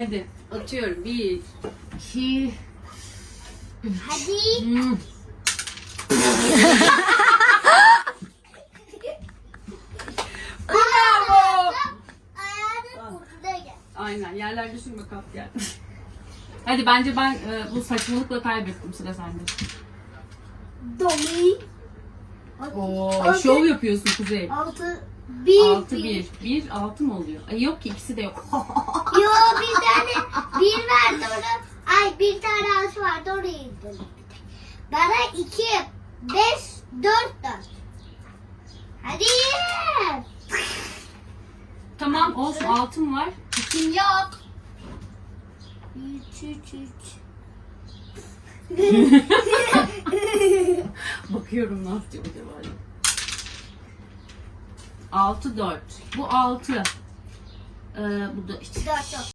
Hadi atıyorum. Bir, iki, Hadi. hmm. Bravo. Aynen yerlerde sürme kap gel. Hadi bence ben e, bu saçmalıkla kaybettim sıra sende. Domi. Oo, Altı- şov yapıyorsun Kuzey. Altı. Bir. 6 1. 1 6 mı oluyor? Ay yok ki ikisi de yok. Yo bir tane bir vardı orada. Ay bir tane altı vardı oraya indim. Bana iki, beş, dört, dört. Hadi. tamam olsun altın var. Kim yok? Üç, üç, üç. Bakıyorum ne yapacağım acaba. 6 4. Bu 6. Ee, bu da işte.